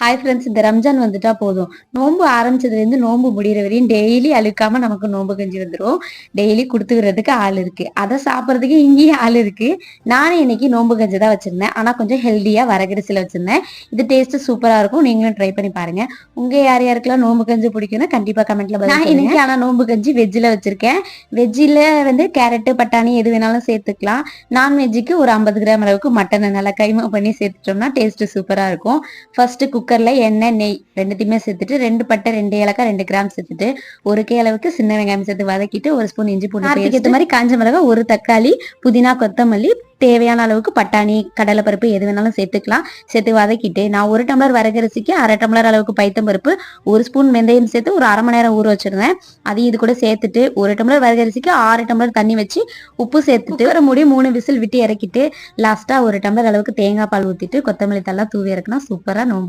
Hi friends இந்த ரம்ஜான் வந்துட்டா போதும். நோன்பு ஆரம்பிச்சதுலேருந்து நோன்பு முடிகிற வரையும் டெய்லி அழுக்காம நமக்கு நோன்பு கஞ்சி வந்துடும் டெய்லி கொடுத்துக்கிறதுக்கு ஆள் இருக்கு. அதை சாப்பிட்றதுக்கு இங்கேயும் ஆள் இருக்கு. நானே இன்னைக்கு நோன்பு கஞ்சி தான் வச்சிருந்தேன். ஆனால் கொஞ்சம் ஹெல்த்தியாக வரகரிசியில் வச்சிருந்தேன். இது டேஸ்ட் சூப்பராக இருக்கும். நீங்களும் ட்ரை பண்ணி பாருங்க. உங்க யார் யாருக்கெல்லாம் நோன்பு கஞ்சி பிடிக்கும்னா கண்டிப்பாக கமெண்ட்ல நான் இன்னைக்கு ஆனால் நோன்பு கஞ்சி வெஜ்ஜில் வச்சிருக்கேன். வெஜ்ஜில் வந்து கேரட்டு பட்டாணி எது வேணாலும் சேர்த்துக்கலாம். நான்வெஜ்ஜுக்கு ஒரு ஐம்பது கிராம் அளவுக்கு மட்டனை நல்லா கைமா பண்ணி சேர்த்துட்டோம்னா டேஸ்ட் சூப்பராக இருக்கும். ஃபர்ஸ்ட் குக்கர்ல எண்ணெய் நெய் ரெண்டுத்தையுமே சேர்த்துட்டு ரெண்டு பட்டை ரெண்டு ஏலக்காய் ரெண்டு கிராம் சேர்த்துட்டு ஒரு கே அளவுக்கு சின்ன வெங்காயம் சேர்த்து வதக்கிட்டு ஒரு ஸ்பூன் இஞ்சி பூண்டு ஏற்ற மாதிரி காஞ்ச மிளகாய் ஒரு தக்காளி புதினா கொத்தமல்லி தேவையான அளவுக்கு பட்டாணி கடலைப்பருப்பு எது வேணாலும் சேர்த்துக்கலாம். சேர்த்து வதக்கிட்டு நான் ஒரு டம்ளர் வரகரிசிக்கு அரை டம்ளர் அளவுக்கு பைத்தம் பருப்பு ஒரு ஸ்பூன் வெந்தயம் சேர்த்து ஒரு அரை மணி நேரம் ஊற வச்சிருந்தேன். அதையும் இது கூட சேர்த்துட்டு ஒரு டம்ளர் வரகரிசிக்கு ஆறு டம்ளர் தண்ணி வச்சு உப்பு சேர்த்துட்டு ஒரு முடி மூணு விசில் விட்டு இறக்கிட்டு லாஸ்டா ஒரு டம்ளர் அளவுக்கு தேங்காய் பால் ஊத்திட்டு கொத்தமல்லி தள்ளா தூவி இறக்குனா சூப்பரா நோம்பு